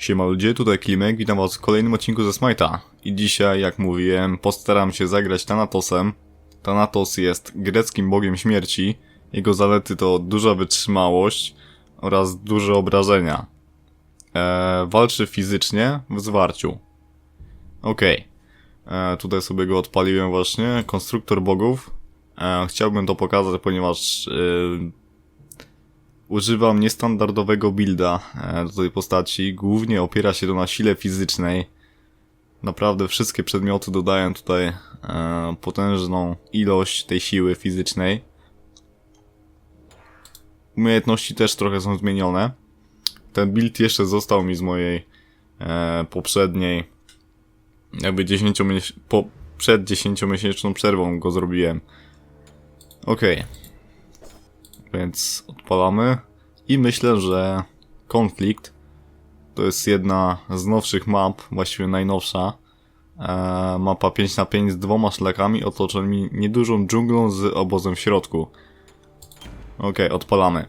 Siema ludzie, tutaj Klimek, witam was w kolejnym odcinku ze Smite'a. I dzisiaj, jak mówiłem, postaram się zagrać Thanatosem. Thanatos jest greckim bogiem śmierci. Jego zalety to duża wytrzymałość oraz duże obrażenia. Eee, walczy fizycznie w zwarciu. Okej. Eee, tutaj sobie go odpaliłem właśnie. Konstruktor bogów. Eee, chciałbym to pokazać, ponieważ eee, Używam niestandardowego builda e, do tej postaci. Głównie opiera się to na sile fizycznej. Naprawdę wszystkie przedmioty dodają tutaj e, potężną ilość tej siły fizycznej. Umiejętności też trochę są zmienione. Ten build jeszcze został mi z mojej e, poprzedniej jakby 10 po, przed 10-miesięczną przerwą go zrobiłem. Okej. Okay. Więc odpalamy. I myślę, że konflikt to jest jedna z nowszych map, właściwie najnowsza. E, mapa 5 na 5 z dwoma szlakami otoczonymi niedużą dżunglą z obozem w środku. Ok, odpalamy.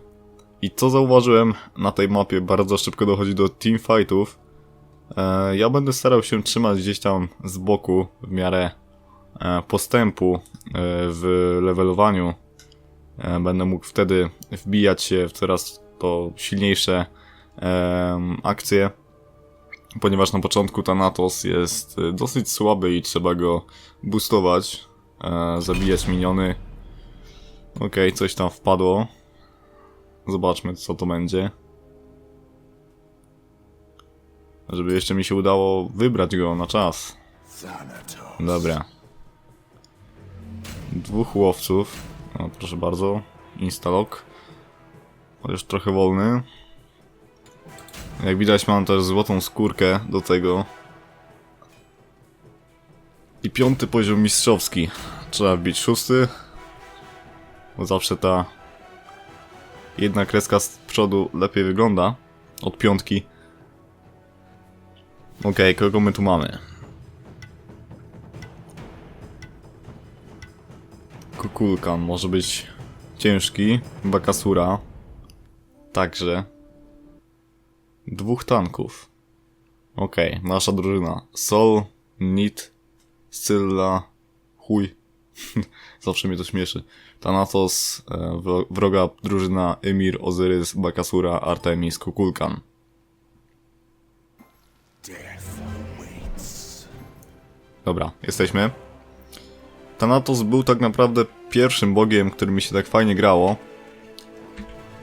I co zauważyłem na tej mapie, bardzo szybko dochodzi do teamfightów. E, ja będę starał się trzymać gdzieś tam z boku w miarę e, postępu e, w levelowaniu będę mógł wtedy wbijać się w coraz to silniejsze akcje, ponieważ na początku Thanatos jest e, dosyć słaby i trzeba go boostować, e, zabijać miniony. Okej, okay, coś tam wpadło. Zobaczmy, co to będzie. Żeby jeszcze mi się udało wybrać go na czas. Dobra. Dwóch łowców. Proszę bardzo. Instalok. Chociaż trochę wolny. Jak widać mam też złotą skórkę do tego. I piąty poziom mistrzowski. Trzeba wbić szósty. Bo zawsze ta jedna kreska z przodu lepiej wygląda od piątki. Okej, okay, kogo my tu mamy? Kukulkan może być ciężki. Bakasura. Także. Dwóch tanków. Okej, okay, nasza drużyna. Sol, Nit, Scylla, chuj. Zawsze mnie to śmieszy. Thanatos, e, wroga drużyna Emir, Ozyrys, Bakasura, Artemis, Kukulkan. Dobra, jesteśmy. Thanatos był tak naprawdę pierwszym bogiem, który mi się tak fajnie grało.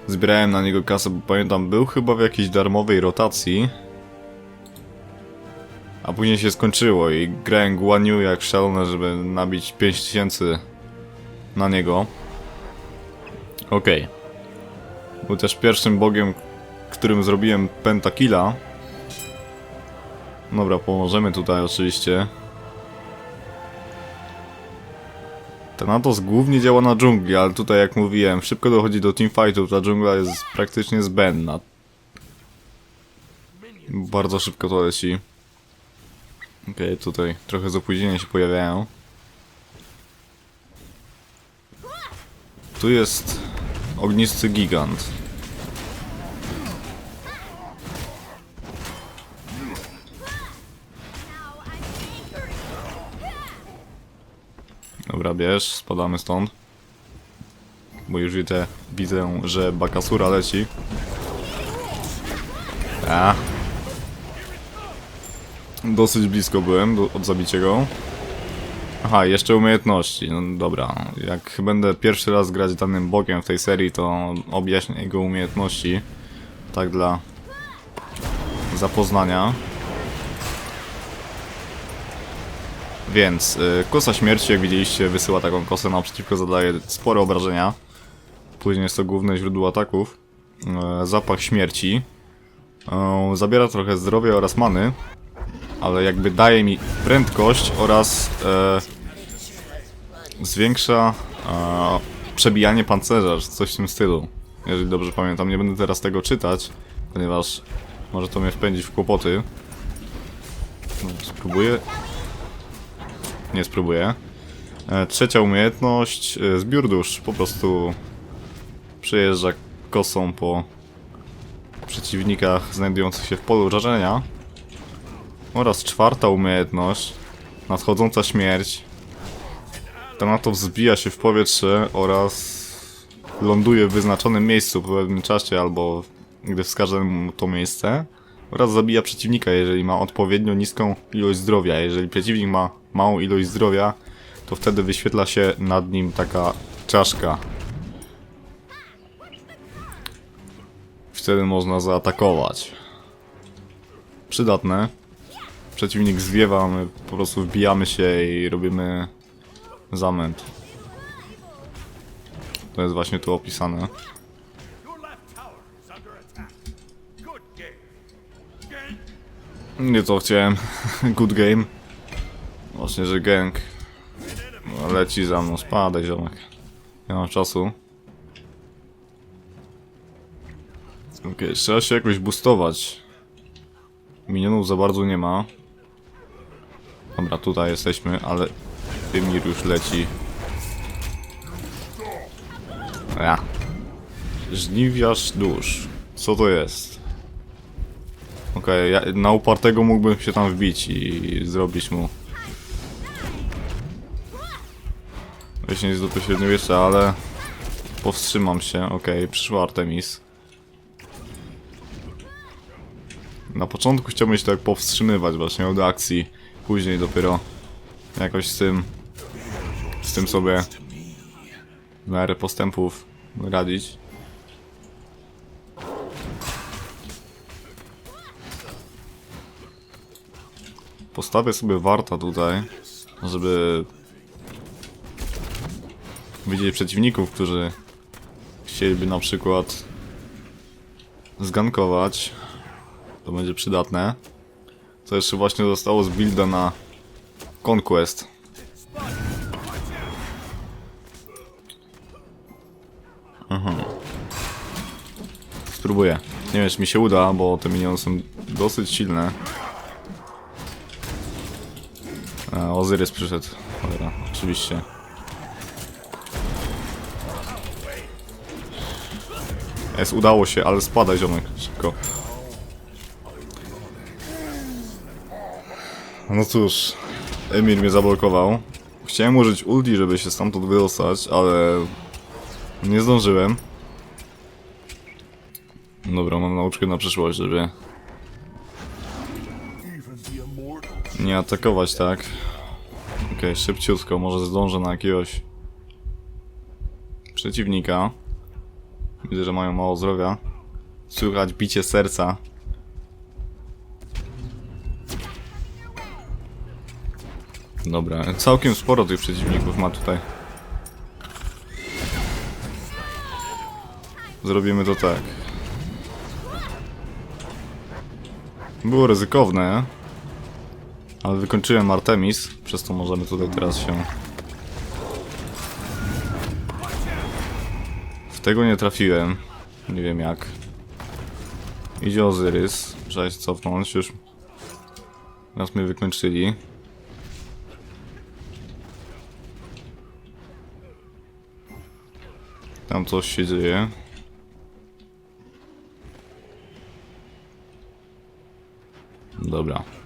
Zbierałem na niego kasę, bo pamiętam, był chyba w jakiejś darmowej rotacji. A później się skończyło i grałem Guaniu jak szalone, żeby nabić 5000 na niego. Okej. Okay. Był też pierwszym bogiem, którym zrobiłem pentakilla. Dobra, pomożemy tutaj oczywiście. Thanatos głównie działa na dżungli, ale tutaj jak mówiłem, szybko dochodzi do teamfightów, ta dżungla jest praktycznie zbędna. Bardzo szybko to leci. Okej, okay, tutaj trochę z się pojawiają. Tu jest ognisty gigant. Bierz, spadamy stąd. Bo już widzę, widzę, że Bakasura leci. A. Dosyć blisko byłem do, od zabicia go. Aha, jeszcze umiejętności. No dobra, jak będę pierwszy raz grać danym bogiem w tej serii, to objaśnię jego umiejętności. Tak dla zapoznania. Więc y, kosa śmierci, jak widzieliście, wysyła taką kosę naprzeciwko, zadaje spore obrażenia. Później jest to główne źródło ataków. Y, zapach śmierci. Y, zabiera trochę zdrowia oraz many, ale jakby daje mi prędkość oraz y, zwiększa przebijanie pancerza, coś w tym stylu. Jeżeli dobrze pamiętam, nie będę teraz tego czytać, ponieważ może to mnie wpędzić w kłopoty. No, spróbuję nie spróbuję. E, trzecia umiejętność, e, zbiór dusz. Po prostu przejeżdża kosą po przeciwnikach znajdujących się w polu rażenia. Oraz czwarta umiejętność, nadchodząca śmierć. Ta na to wzbija się w powietrze oraz ląduje w wyznaczonym miejscu po pewnym czasie albo gdy wskaże mu to miejsce. Oraz zabija przeciwnika, jeżeli ma odpowiednio niską ilość zdrowia. Jeżeli przeciwnik ma małą ilość zdrowia, to wtedy wyświetla się nad nim taka czaszka. Wtedy można zaatakować. Przydatne. Przeciwnik zwiewa, my po prostu wbijamy się i robimy zamęt. To jest właśnie tu opisane. Nie to chciałem. Good game. Właśnie, że gang. No, leci za mną, spadaj ziomek. Nie mam czasu. Okej, trzeba się jakoś boostować. Minionów za bardzo nie ma. Dobra, tutaj jesteśmy, ale Wymir już leci. Ja. Żniwiarz dusz. Co to jest? Okej, ja na upartego mógłbym się tam wbić i zrobić mu. Weź nie jest do średniowiecza, ale powstrzymam się. Okej, przyszła Artemis. Na początku chciałbym się tak powstrzymywać właśnie od akcji, później dopiero jakoś z tym z tym sobie w miarę postępów radzić. Postawię sobie warta tutaj, żeby widzieć przeciwników, którzy chcieliby na przykład zgankować. To będzie przydatne. Co jeszcze właśnie zostało z builda na Conquest. Aha. Spróbuję. Nie wiem, czy mi się uda, bo te miniony są dosyć silne. A, Ozyrys przyszedł. Cholera, oczywiście. Jest, udało się, ale spada ziomek, szybko. No cóż, Emir mnie zablokował. Chciałem użyć ulti, żeby się stamtąd wydostać, ale nie zdążyłem. Dobra, mam nauczkę na przyszłość, żeby nie atakować tak. Okej, szybciutko, może zdążę na jakiegoś przeciwnika. Widzę, że mają mało zdrowia. Słychać bicie serca. Dobra, całkiem sporo tych przeciwników ma tutaj. Zrobimy to tak. Było ryzykowne, ale wykończyłem Artemis, przez to możemy tutaj teraz się... tego nie trafiłem. Nie wiem jak. Idzie Ozyrys. Trzeba się cofnąć, już... Nas mnie wykończyli. Tam coś się dzieje. Dobra.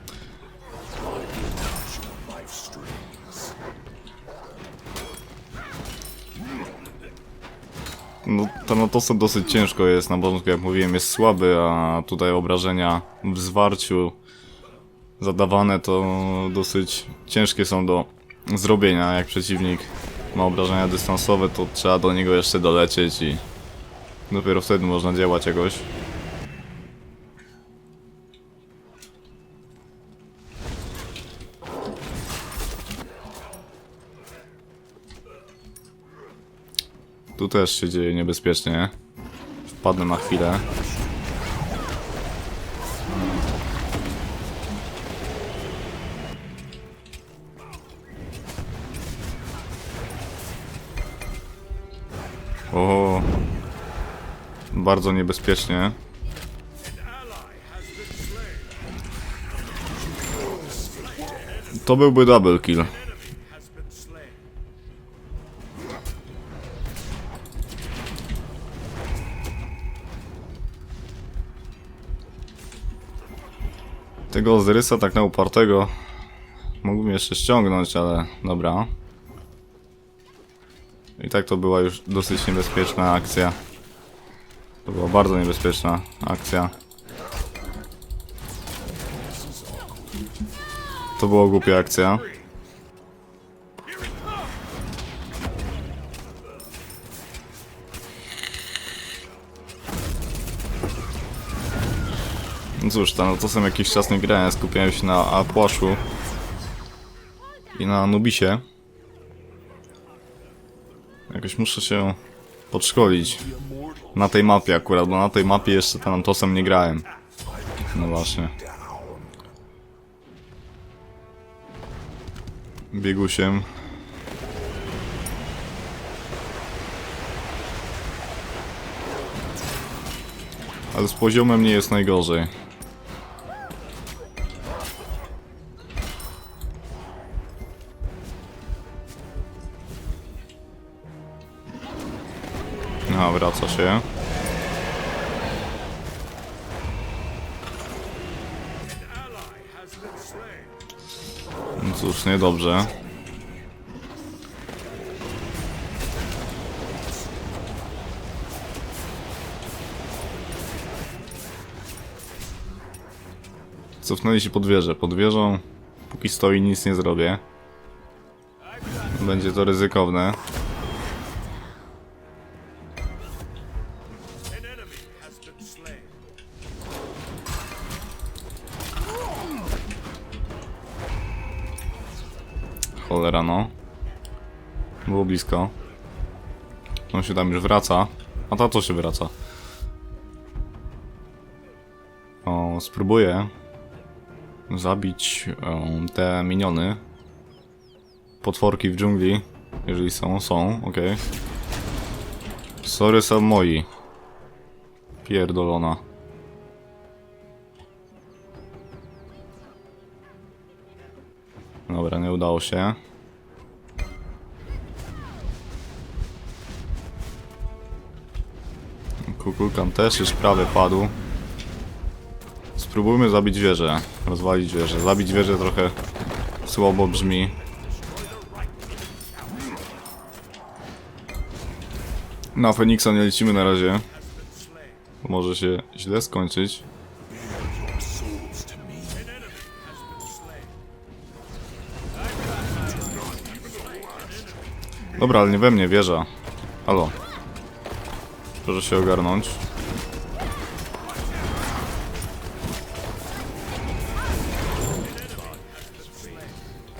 No, Thanatosem dosyć ciężko jest, na początku jak mówiłem jest słaby, a tutaj obrażenia w zwarciu zadawane to dosyć ciężkie są do zrobienia. Jak przeciwnik ma obrażenia dystansowe, to trzeba do niego jeszcze dolecieć i dopiero wtedy można działać jakoś. Tu też się dzieje niebezpiecznie. Wpadnę na chwilę. O, bardzo niebezpiecznie. To byłby double kill. Tego Ozyrysa tak na upartego mógłbym jeszcze ściągnąć, ale dobra. I tak to była już dosyć niebezpieczna akcja. To była bardzo niebezpieczna akcja. To była głupia akcja. Cóż, tam to są jakiś czas nie grałem, skupiałem się na Apłaszu i na Nubisie. Jakoś muszę się podszkolić na tej mapie akurat, bo na tej mapie jeszcze Thanatosem nie grałem. No właśnie. Biegusiem. Ale z poziomem nie jest najgorzej. Wraca się. No cóż, niedobrze. Cofnęli się pod wieżę. Pod wieżą, póki stoi, nic nie zrobię. Będzie to ryzykowne. Cholera no. Było blisko. On się tam już wraca. A to co się wraca? O, spróbuję zabić em, te miniony. Potworki w dżungli. Jeżeli są, są, okej. Sorry, są moi. Pierdolona. Dobra, nie udało się. Kukulkan też już prawie padł. Spróbujmy zabić wieżę. Rozwalić wieżę. Zabić wieżę trochę słabo brzmi. Na Feniksa nie lecimy na razie. Może się źle skończyć. Dobra, ale nie we mnie wieża. Halo. Proszę się ogarnąć.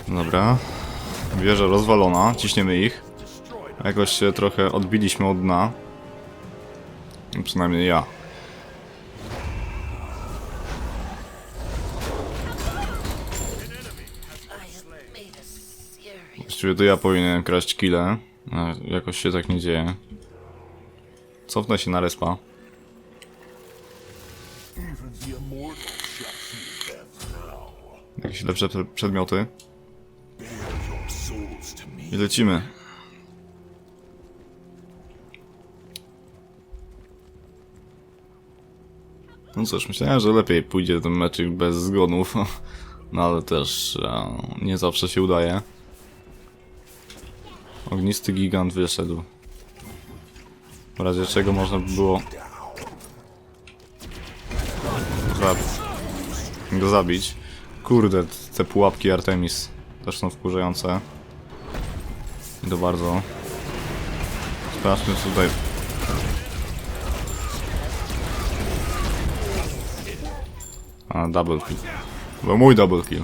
Dobra. Wieża rozwalona, ciśniemy ich. Jakoś się trochę odbiliśmy od dna. Przynajmniej ja. Właściwie to ja powinienem kraść kile. a Jakoś się tak nie dzieje. Cofnę się na respa. Jakieś lepsze przedmioty. I lecimy. No cóż, myślałem, że lepiej pójdzie ten meczyk bez zgonów. No ale też e, nie zawsze się udaje. Ognisty gigant wyszedł. W razie czego można by było go zabić. Kurde, te pułapki Artemis też są wkurzające. I to bardzo. Sprawdźmy tutaj. A, double kill. Był mój double kill.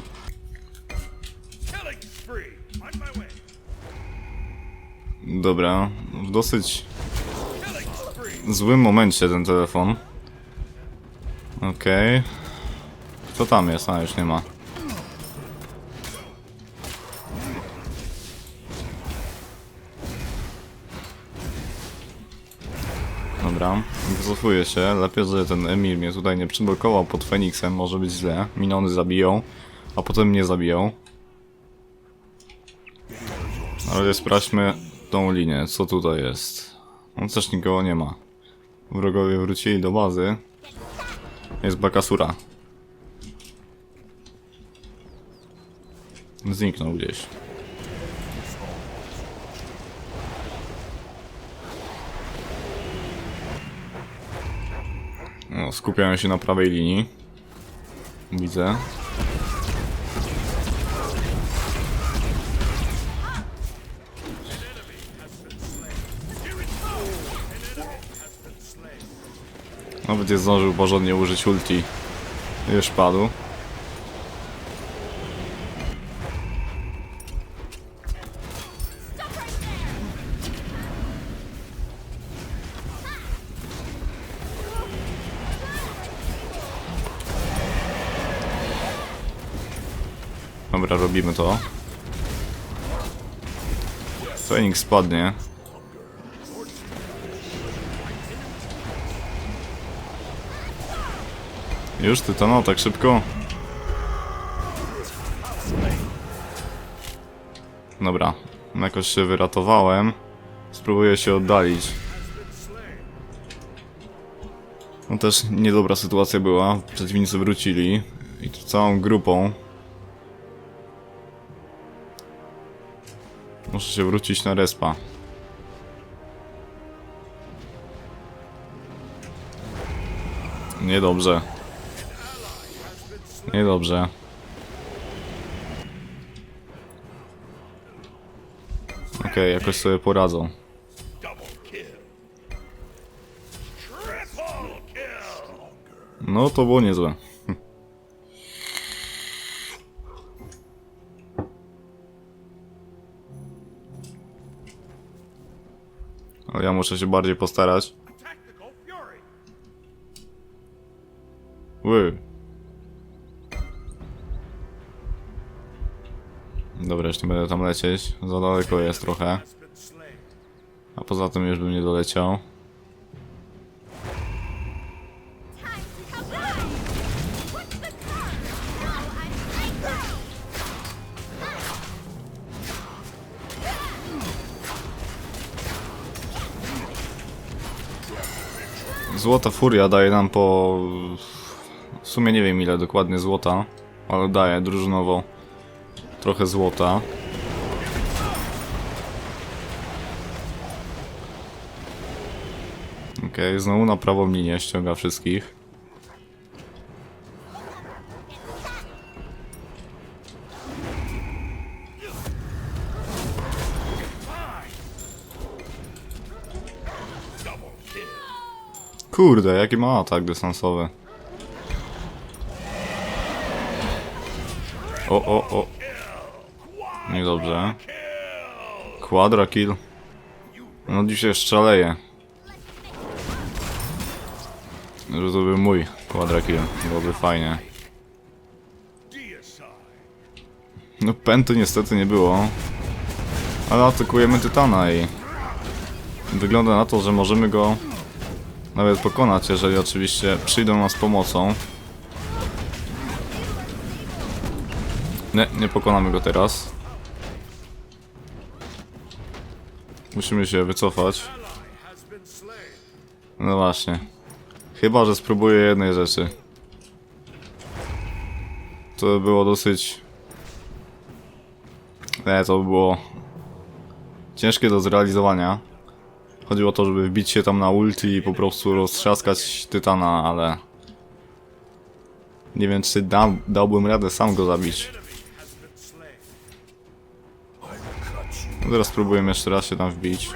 Dobra, dosyć. Złym momencie ten telefon. Okej. Co tam jest? A, już nie ma. Dobra, wycofuję się. Lepiej, że ten Emil mnie tutaj nie przyblokował pod Feniksem, może być źle. Minony zabiją, a potem mnie zabiją. Razie sprawdźmy tą linię, co tutaj jest. No też nikogo nie ma. Wrogowie wrócili do bazy. Jest Bakasura. Zniknął gdzieś. No, skupiają się na prawej linii. Widzę. Nawet nie zdążył porządnie użyć ulti. Już padł. Dobra, robimy to. Phoenix spadnie. Już ty to no, tak szybko? Dobra, jakoś się wyratowałem. Spróbuję się oddalić. No też niedobra sytuacja była. Przeciwnicy wrócili. I to całą grupą. Muszę się wrócić na respa. Niedobrze. Niedobrze. Okej, jakoś sobie poradzą. No to było niezłe. Ale ja muszę się bardziej postarać. Ły. Tam lecieć. Za daleko jest trochę. A poza tym już bym nie doleciał. Złota furia daje nam po... W sumie nie wiem ile dokładnie złota, ale daje drużynowo trochę złota. Okej, znowu na prawą linię ściąga wszystkich. Kurde, jaki ma atak dystansowy. O, o, o. Niedobrze. Quadra kill. No dzisiaj szaleje. Że to był mój quadra kill. Byłoby fajnie. No pętu niestety nie było. Ale atakujemy Tytana i... Wygląda na to, że możemy go nawet pokonać, jeżeli oczywiście przyjdą nas pomocą. Nie, nie pokonamy go teraz. Musimy się wycofać. No właśnie. Chyba, że spróbuję jednej rzeczy. To by było dosyć... Nie, to by było... Ciężkie do zrealizowania. Chodziło o to, żeby wbić się tam na ulti i po prostu roztrzaskać Tytana, ale... Nie wiem, czy da, dałbym radę sam go zabić. No teraz spróbujemy jeszcze raz się tam wbić.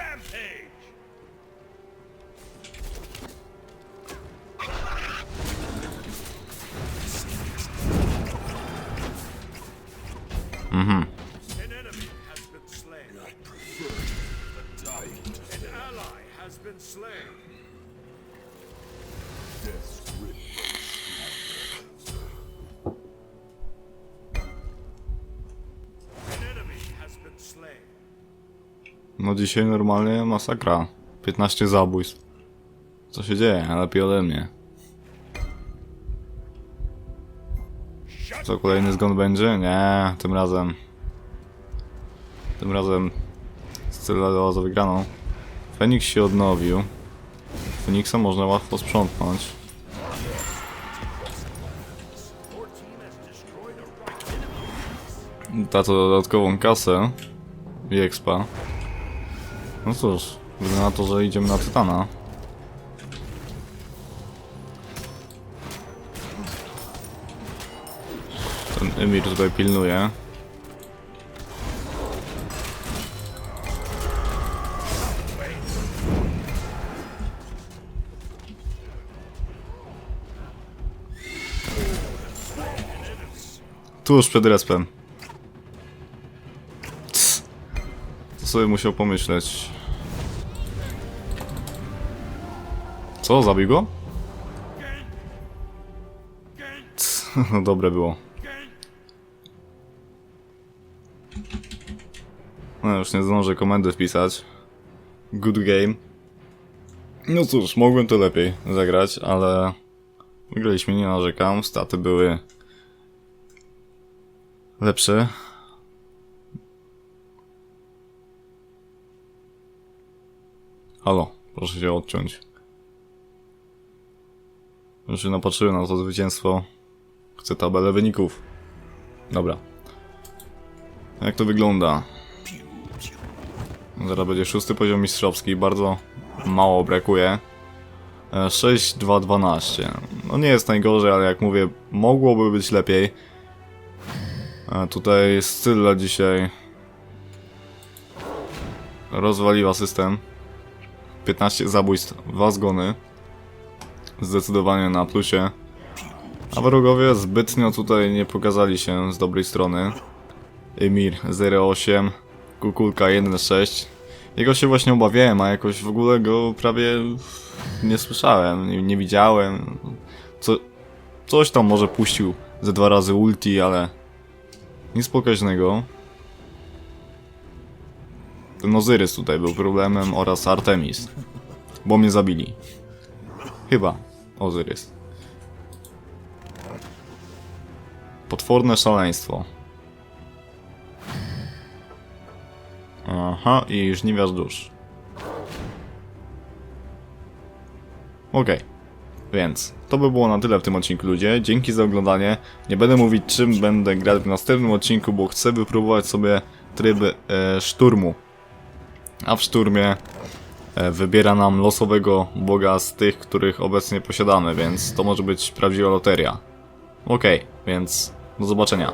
No dzisiaj normalnie masakra. 15 zabójstw. Co się dzieje? Lepiej ode mnie. Co, kolejny zgon będzie? Nie, tym razem. Tym razem Stella za wygraną. Feniks się odnowił. Feniksa można łatwo sprzątnąć. Da to dodatkową kasę i expa. No cóż, wygląda na to, że idziemy na Tytana. Ten Emir tutaj pilnuje. Tuż przed respem. Co sobie musiał pomyśleć? Co? Zabił go? Cs. No dobre było. No już nie zdążę komendy wpisać. Good game. No cóż, mogłem to lepiej zagrać, ale... Wygraliśmy, nie narzekam. Staty były lepsze. Halo, proszę się odciąć. Już się napatrzyłem na to zwycięstwo. Chcę tabelę wyników. Dobra. Jak to wygląda? Zaraz będzie szósty poziom mistrzowski, bardzo mało brakuje. E, 6-2-12. No nie jest najgorzej, ale jak mówię, mogłoby być lepiej. A tutaj Scylla dzisiaj rozwaliła system. 15 zabójstw, 2 zgony. Zdecydowanie na plusie. A wrogowie zbytnio tutaj nie pokazali się z dobrej strony. Emir 08, Kukulka 1.6. Jego się właśnie obawiałem, a jakoś w ogóle go prawie nie słyszałem, nie, nie widziałem. Co, coś tam może puścił ze dwa razy ulti, ale nic pokaźnego. Ten Ozyrys tutaj był problemem oraz Artemis. Bo mnie zabili. Chyba Ozyrys. Potworne szaleństwo. Aha, i żniwiarz dusz. Okej. Więc to by było na tyle w tym odcinku ludzie. Dzięki za oglądanie. Nie będę mówić czym będę grać w następnym odcinku, bo chcę wypróbować sobie tryb e, szturmu. A w szturmie wybiera nam losowego boga z tych, których obecnie posiadamy, więc to może być prawdziwa loteria. Okej, więc do zobaczenia.